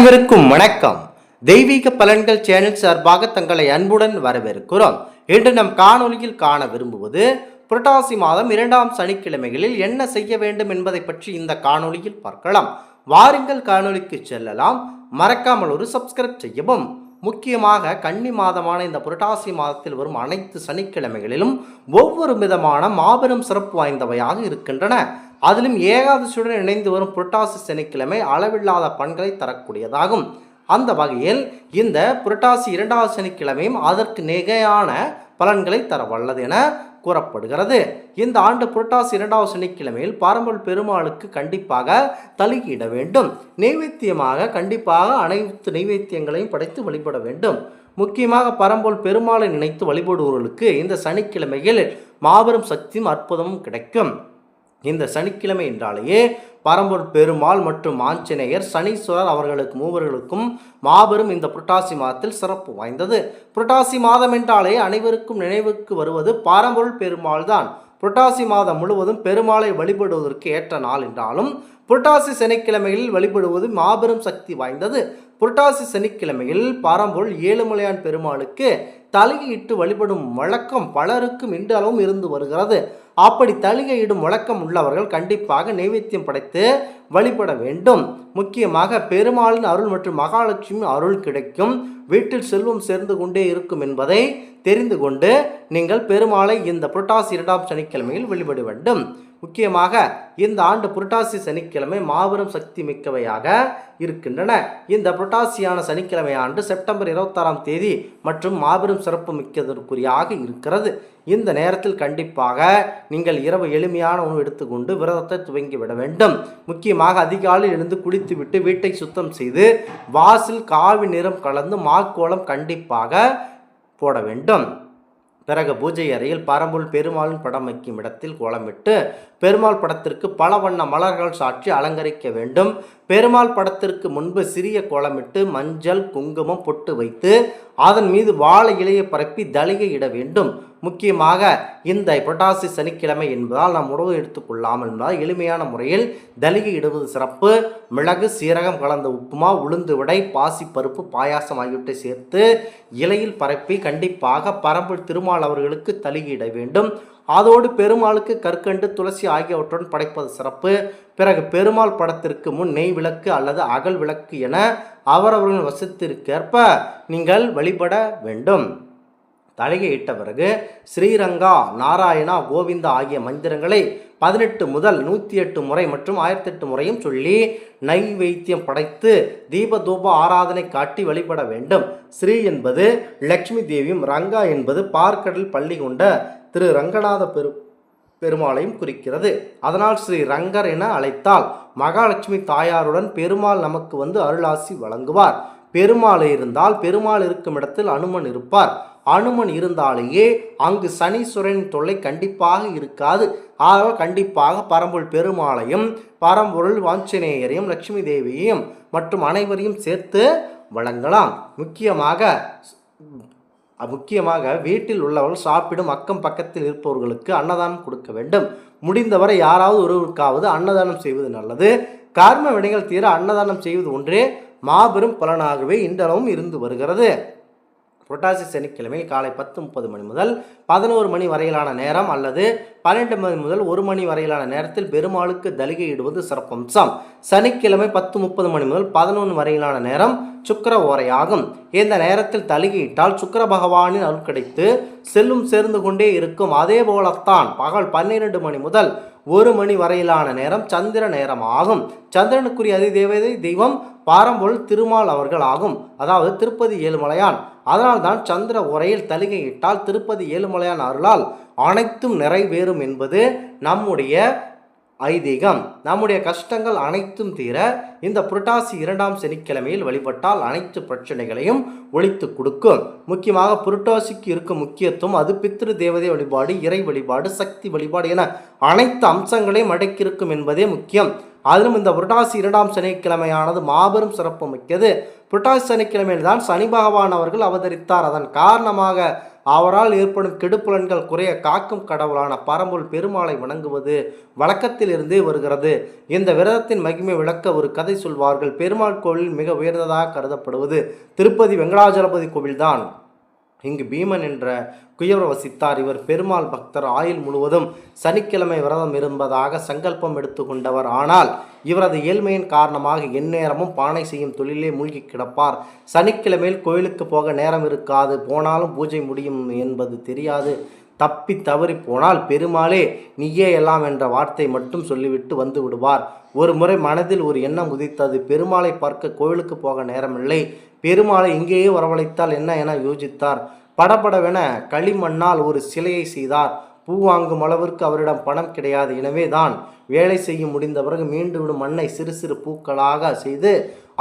அனைவருக்கும் வணக்கம். தெய்வீக பலன்கள் சேனல் சார்பாக தங்களை அன்புடன் வரவேற்கிறோம். இன்று நம் காணொலியில் காண விரும்புவது புரட்டாசி மாதம் இரண்டாம் சனிக்கிழமைகளில் என்ன செய்ய வேண்டும் என்பதை பற்றி இந்த காணொலியில் பார்க்கலாம். வாருங்கள் காணொலிக்கு செல்லலாம். மறக்காமல் ஒரு சப்ஸ்கிரைப் செய்யவும். முக்கியமாக கன்னி மாதமான இந்த புரட்டாசி மாதத்தில் வரும் அனைத்து சனிக்கிழமைகளிலும் ஒவ்வொரு விதமான மாபெரும் சிறப்பு வாய்ந்தவையாக இருக்கின்றன. அதிலும் ஏகாதசியுடன் இணைந்து வரும் புரட்டாசி சனிக்கிழமை அளவில்லாத பண்களை தரக்கூடியதாகும். அந்த வகையில் இந்த புரட்டாசி இரண்டாவது சனிக்கிழமையும் அதற்கு நிகையான பலன்களை தர வல்லது என கூறப்படுகிறது. இந்த ஆண்டு புரட்டாசி இரண்டாவது சனிக்கிழமையில் பாரம்பரிய பெருமாளுக்கு கண்டிப்பாக தலுகிட வேண்டும். நைவேத்தியமாக கண்டிப்பாக அனைத்து நைவேத்தியங்களையும் படைத்து வழிபட வேண்டும். முக்கியமாக பரம்போல் பெருமாளை நினைத்து வழிபடுபவர்களுக்கு இந்த சனிக்கிழமையில் மாபெரும் சக்தியும் அற்புதமும் கிடைக்கும். இந்த சனிக்கிழமை என்றாலேயே பரம்பொரு பெருமாள் மற்றும் ஆஞ்சநேயர் சனீஸ்வரர் அவர்களுக்கு மூவர்களுக்கும் மாபெரும் இந்த புரட்டாசி மாதத்தில் சிறப்பு வாய்ந்தது. புரட்டாசி மாதம் என்றாலே அனைவருக்கும் நினைவுக்கு வருவது பரம்பொருள் பெருமாள் தான் புரட்டாசி மாதம் முழுவதும் பெருமாளை வழிபடுவதற்கு ஏற்ற நாள் என்றாலும் புரட்டாசி சனிக்கிழமையில் வழிபடுவது மாபெரும் சக்தி வாய்ந்தது. புரட்டாசி சனிக்கிழமையில் பாரம்பொருள் ஏழுமலையான் பெருமாளுக்கு தலையிட்டு வழிபடும் வழக்கம் பலருக்கும் இன்றளவும் இருந்து வருகிறது. அப்படி தலிகையிடும் வழக்கம் உள்ளவர்கள் கண்டிப்பாக நைவேத்தியம் படைத்து வழிபட வேண்டும். முக்கியமாக பெருமாளின் அருள் மற்றும் மகாலட்சுமி அருள் கிடைக்கும். வீட்டில் செல்வம் சேர்ந்து கொண்டே இருக்கும் என்பதை தெரிந்து கொண்டு நீங்கள் பெருமாளை இந்த புரட்டாசி இரண்டாம் சனிக்கிழமையில் வழிபட வேண்டும். முக்கியமாக இந்த ஆண்டு புரட்டாசி சனிக்கிழமை மாபெரும் சக்தி மிக்கவையாக இருக்கின்றன. இந்த புரட்டாசியான சனிக்கிழமை ஆண்டு செப்டம்பர் இருபத்தாறாம் தேதி மற்றும் மாபெரும் சிறப்பு மிக்கதற்குரியாக இருக்கிறது. இந்த நேரத்தில் கண்டிப்பாக நீங்கள் இரவு எளிமையான உணவு எடுத்துக்கொண்டு விரதத்தை துவங்கி விட வேண்டும். முக்கியமாக அதிகாலையில் எழுந்து குளித்துவிட்டு வீட்டை சுத்தம் செய்து வாசில் காவி நிறம் கலந்து மாக்கோளம் கண்டிப்பாக போட வேண்டும். பிறகு பூஜை அறையில் பரம்புல் பெருமாளின் படம் வைக்கும் இடத்தில் கோலமிட்டு பெருமாள் படத்திற்கு பல வண்ண மலர்கள் சாற்றி அலங்கரிக்க வேண்டும். பெருமாள் படத்திற்கு முன்பு சிறிய கோலமிட்டு மஞ்சள் குங்குமம் பொட்டு வைத்து அதன் மீது வாழை இலையை பரப்பி தலிகை இட வேண்டும். முக்கியமாக இந்த புரட்டாசி சனிக்கிழமை என்பதால் நாம் உணவு எடுத்துக்கொள்ளாமல் என்பதால் எளிமையான முறையில் தலிகை இடுவது சிறப்பு. மிளகு சீரகம் கலந்த உப்புமா உளுந்து விடை பாசி பருப்பு பாயாசம் ஆகியவற்றை சேர்த்து இலையில் பரப்பி கண்டிப்பாக பரம்பு திருமால் அவர்களுக்கு தலிகிட வேண்டும். அதோடு பெருமாளுக்கு கற்கண்டு துளசி ஆகியவற்றுடன் படைப்பது சிறப்பு. பிறகு பெருமாள் படத்திற்கு முன் நெய் விளக்கு அல்லது அகல் விளக்கு என அவரவர்களின் வசத்திற்கேற்ப நீங்கள் வழிபட வேண்டும். தலையை இட்ட பிறகு ஸ்ரீரங்கா நாராயணா கோவிந்தா ஆகிய மந்திரங்களை பதினெட்டு முதல் நூற்றி எட்டு முறை மற்றும் ஆயிரத்தி எட்டு முறையும் சொல்லி நைவேத்தியம் படைத்து தீப தூப ஆராதனை காட்டி வழிபட வேண்டும். ஸ்ரீ என்பது லக்ஷ்மி தேவியும் ரங்கா என்பது பார்க்கடல் பள்ளி கொண்ட திரு ரங்கநாத பெரு பெருமாளையும் குறிக்கிறது. அதனால் ஸ்ரீ ரங்கர் என அழைத்தால் மகாலட்சுமி தாயாருடன் பெருமாள் நமக்கு வந்து அருளாசி வழங்குவார். பெருமாள் இருந்தால் பெருமாள் இருக்கும் இடத்தில் அனுமன் இருப்பார். அனுமன் இருந்தாலேயே அங்கு சனீஸ்வரன் தொல்லை கண்டிப்பாக இருக்காது. ஆக கண்டிப்பாக பரம்பொருள் பெருமாளையும் பரம்பொருள் வாஞ்சநேயரையும் லட்சுமி தேவியையும் மற்றும் அனைவரையும் சேர்த்து வழங்கலாம். முக்கியமாக முக்கியமாக வீட்டில் உள்ளவர்கள் சாப்பிடும் அக்கம் பக்கத்தில் இருப்பவர்களுக்கு அன்னதானம் கொடுக்க வேண்டும். முடிந்தவரை யாராவது ஒருவருக்காவது அன்னதானம் செய்வது நல்லது. கர்ம வினைகள் தீர அன்னதானம் செய்வது ஒன்றே மாபெரும் பலனாகவே இன்றளவும் இருந்து வருகிறது. புரட்டாசி சனிக்கிழமை காலை பத்து முப்பது மணி முதல் பதினோரு மணி வரையிலான நேரம் அல்லது பன்னெண்டு மணி முதல் ஒரு மணி வரையிலான நேரத்தில் பெருமாளுக்கு தலிகை இடுவது சிறப்பம்சம். சனிக்கிழமை பத்து முப்பது மணி முதல் பதினொன்று வரையிலான நேரம் சுக்கர ஓரையாகும். இந்த நேரத்தில் தலிகையிட்டால் சுக்கர பகவானின் அருள் கிடைத்து செல்லும் சேர்ந்து கொண்டே இருக்கும். அதே போலத்தான் பகல் பன்னிரண்டு மணி முதல் ஒரு மணி வரையிலான நேரம் சந்திர நேரம் ஆகும் சந்திரனுக்குரிய அதிதேவதை தெய்வம் பாரம்பொருள் திருமால் அவர்கள் ஆகும் அதாவது திருப்பதி ஏழுமலையான். அதனால்தான் சந்திர உரையில் தலிகையிட்டால் திருப்பதி ஏழுமலையான் அருளால் அனைத்தும் நிறைவேறும் என்பது நம்முடைய ஐதீகம். நம்முடைய கஷ்டங்கள் அனைத்தும் தீர இந்த புரட்டாசி இரண்டாம் சனிக்கிழமையில் வழிபட்டால் அனைத்து பிரச்சனைகளையும் ஒழித்து கொடுக்கும். முக்கியமாக புரட்டாசிக்கு இருக்கும் முக்கியத்துவம் அது பித்ரு தேவதை வழிபாடு இறை வழிபாடு சக்தி வழிபாடு என அனைத்து அம்சங்களையும் அடக்கியிருக்கும் என்பதே முக்கியம். அதிலும் இந்த புரட்டாசி இரண்டாம் சனிக்கிழமையானது மாபெரும் சிறப்பு மிக்கது. புரட்டாசி சனிக்கிழமையில் தான் சனி பகவான் அவர்கள் அவதரித்தார். அதன் காரணமாக அவரால் ஏற்படும் கெடுப்புலன்கள் குறைய காக்கும் கடவுளான பரம்பொருள் பெருமாளை வணங்குவது வழக்கத்திலிருந்தே வருகிறது. இந்த விரதத்தின் மகிமை விளக்க ஒரு கதை சொல்வார்கள். பெருமாள் கோவில் மிக உயர்ந்ததாக கருதப்படுவது திருப்பதி வெங்கடாஜலபதி கோவில்தான். இங்கு பீமன் என்ற குயவர் வசித்தார். இவர் பெருமாள் பக்தர் ஆயுள் முழுவதும் சனிக்கிழமை விரதம் இருப்பதாக சங்கல்பம் எடுத்துக்கொண்டவர் ஆனால் இவரது ஏழ்மையின் காரணமாக எந்நேரமும் பானை செய்யும் தொழிலே மூழ்கி கிடப்பார். சனிக்கிழமையில் கோயிலுக்கு போக நேரம் இருக்காது. போனாலும் பூஜை முடியும் என்பது தெரியாது. தப்பி தவறி போனால் பெருமாளே நீயே எல்லாம் என்ற வார்த்தை மட்டும் சொல்லிவிட்டு வந்து விடுவார். ஒரு முறை மனதில் ஒரு எண்ணம் உதித்தது. பெருமாளை பார்க்க கோயிலுக்கு போக நேரமில்லை. பெருமாளை இங்கேயே வரவழைத்தால் என்ன என யோசித்தார். படபடவென களிமண்ணால் ஒரு சிலையை செய்தார். பூ வாங்கும் அளவிற்கு அவரிடம் பணம் கிடையாது. எனவே தான் வேலை செய்ய முடிந்த பிறகு மீண்டு விடும் மண்ணை சிறு சிறு பூக்களாக செய்து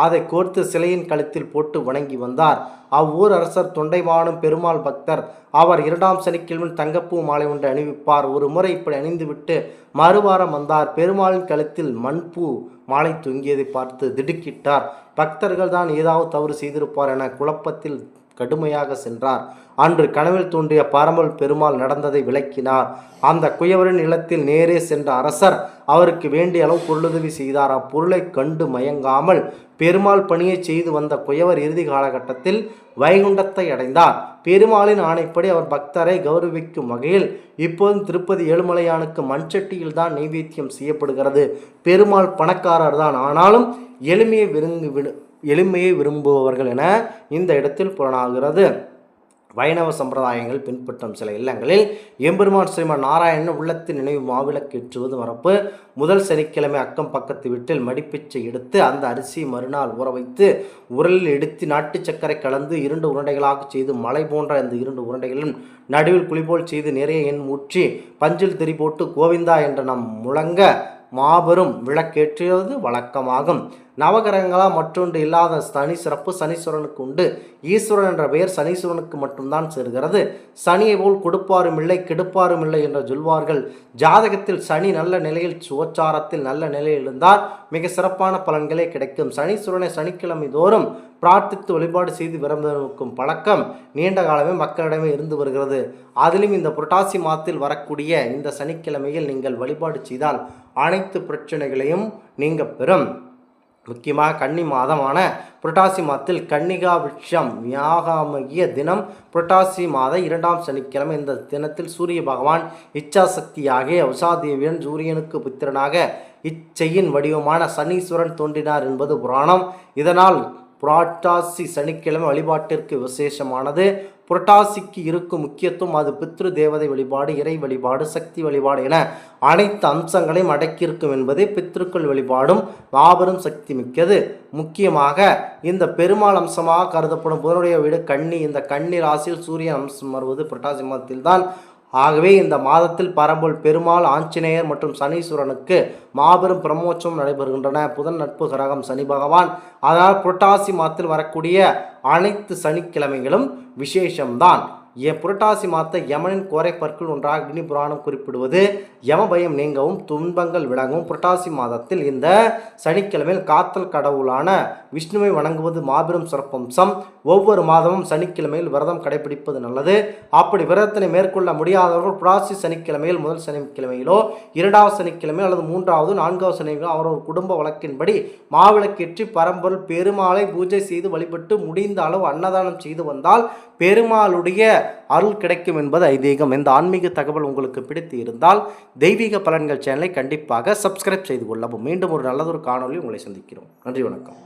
அதை கோர்த்து சிலையின் கழுத்தில் போட்டு வணங்கி வந்தார். அவ்வூர் அரசர் தொண்டைமானும் பெருமாள் பக்தர் அவர் இரண்டாம் சனிக்கிழமை தங்கப்பூ மாலை ஒன்று அணிவிப்பார். ஒரு முறை இப்படி அணிந்துவிட்டு மறுவாரம் வந்தார். பெருமாளின் கழுத்தில் மண்பூ மாலை தொங்கியதை பார்த்து திடுக்கிட்டார். பக்தர்கள் தான் ஏதாவது தவறு செய்திருப்பார் என குழப்பத்தில் கடுமையாக சென்றார். அன்று கனவில் தோன்றிய பரமல் பெருமாள் நடந்ததை விளக்கினார். அந்த குயவரின் இல்லத்தில் நேரே சென்ற அரசர் அவருக்கு வேண்டிய அளவு பொருளுதவி செய்தார். அப்பொருளை கண்டு மயங்காமல் பெருமாள் பணியை செய்து வந்த குயவர் இறுதி காலகட்டத்தில் வைகுண்டத்தை அடைந்தார். பெருமாளின் ஆணைப்படி அவர் பக்தரை கௌரவிக்கும் வகையில் இப்போதும் திருப்பதி ஏழுமலையானுக்கு மண்சட்டியில் தான் நைவேத்தியம் செய்யப்படுகிறது. பெருமாள் பணக்காரர் தான் ஆனாலும் எளிமையை விரும்பி விடு எளிமையை விரும்புபவர்கள் என இந்த இடத்தில் புலனாகிறது. வைணவ சம்பிரதாயங்கள் பின்பற்றும் சில இல்லங்களில் எம்பெருமான் ஸ்ரீமன் நாராயணன் உள்ளத்தின் நினைவு மாவிளக்கேற்றுவது மரப்பு முதல் சனிக்கிழமை அக்கம் பக்கத்து வீட்டில் மடிப்பிச்சை எடுத்து அந்த அரிசி மறுநாள் ஊற வைத்து உரலில் எடுத்து நாட்டு சர்க்கரை கலந்து இரண்டு உருண்டைகளாக செய்து மலை போன்ற அந்த இரண்டு உருண்டைகளும் நடுவில் குளிபோல் செய்து நிறைய எண் ஊற்றி பஞ்சில் திரி போட்டு கோவிந்தா என்ற நம் முழங்க மாபெரும் விளக்கேற்றுவது வழக்கமாகும். நவகிரகங்களாக மற்றொன்று இல்லாத தனி சிறப்பு சனீஸ்வரனுக்கு உண்டு. ஈஸ்வரன் என்ற பெயர் சனீஸ்வரனுக்கு மட்டும்தான் சேர்கிறது. சனியை போல் கொடுப்பாரும் இல்லை கெடுப்பாரும் இல்லை என்று சொல்வார்கள். ஜாதகத்தில் சனி நல்ல நிலையில் சுவச்சாரத்தில் நல்ல நிலையில் இருந்தால் மிக சிறப்பான பலன்களே கிடைக்கும். சனீஸ்வரனை சனிக்கிழமை தோறும் பிரார்த்தித்து வழிபாடு செய்து விரும்பும் பழக்கம் நீண்ட காலமே மக்களிடமே இருந்து வருகிறது. அதிலும் இந்த புரட்டாசி மாதத்தில் வரக்கூடிய இந்த சனிக்கிழமையில் நீங்கள் வழிபாடு செய்தால் அனைத்து பிரச்சனைகளையும் நீங்க பெறும். முக்கியமாக கன்னி மாதமான புரட்டாசி மாதத்தில் கன்னிகா விருட்சம் வியாகாமகிய தினம் புரட்டாசி மாத இரண்டாம் சனிக்கிழமை இந்த தினத்தில் சூரிய பகவான் இச்சாசக்தியாகிய உஷாதேவியன் சூரியனுக்கு புத்திரனாக இச்செய்யின் வடிவமான சனீஸ்வரன் தோன்றினார் என்பது புராணம். இதனால் புரட்டாசி சனிக்கிழமை வழிபாட்டிற்கு விசேஷமானது. புரட்டாசிக்கு இருக்கும் முக்கியத்துவம் அது பித்ரு தேவதை வழிபாடு இறை வழிபாடு சக்தி வழிபாடு என அனைத்து அம்சங்களையும் அடக்கியிருக்கும் என்பதே பித்ருக்கள் வழிபாடும் மாபெரும் சக்தி மிக்கது. முக்கியமாக இந்த பெருமாள் அம்சமாக கருதப்படும் புதனுடைய வீடு கண்ணி இந்த கண்ணி ராசியில் சூரியன் அம்சம் வருவது புரட்டாசி மாதத்தில்தான். ஆகவே இந்த மாதத்தில் பரம்பொல் பெருமாள் ஆஞ்சநேயர் மற்றும் சனீஸ்வரனுக்கு மாபெரும் பிரம்மோற்சவம் நடைபெறுகின்றன. புதன் நட்பு கிரகம் சனி பகவான். அதனால் புரட்டாசி மாதத்தில் வரக்கூடிய அனைத்து சனிக்கிழமைகளும் விசேஷம்தான். எ புரட்டாசி மாத்த யமனின் கோரைப்பற்கள் ஒன்றாக அக்னி புராணம் குறிப்பிடுவது யம பயம் நீங்கவும் துன்பங்கள் விளங்கவும் புரட்டாசி மாதத்தில் இந்த சனிக்கிழமையில் காத்தல் கடவுளான விஷ்ணுவை வணங்குவது மாபெரும் சிறப்பம்சம். ஒவ்வொரு மாதமும் சனிக்கிழமையில் விரதம் கடைபிடிப்பது நல்லது. அப்படி விரதத்தினை மேற்கொள்ள முடியாதவர்கள் புராசி சனிக்கிழமையில் முதல் சனிக்கிழமையிலோ இரண்டாவது சனிக்கிழமை அல்லது மூன்றாவது நான்காவது சனிக்கிழமை அவரவர் குடும்ப வழக்கின்படி மாவிளக்கேற்றி பரம்பொருள் பெருமாளை பூஜை செய்து வழிபட்டு முடிந்த அளவு அன்னதானம் செய்து வந்தால் பெருமாளுடைய அருள் கிடைக்கும் என்பது ஐதீகம். இந்த ஆன்மீக தகவல் உங்களுக்கு பிடித்து இருந்தால் தெய்வீக பலன்கள் சேனலை கண்டிப்பாக சப்ஸ்கிரைப் செய்து கொள்ளவும். மீண்டும் ஒரு நல்லதொரு காணொலி உங்களை சந்திக்கிறோம். நன்றி வணக்கம்.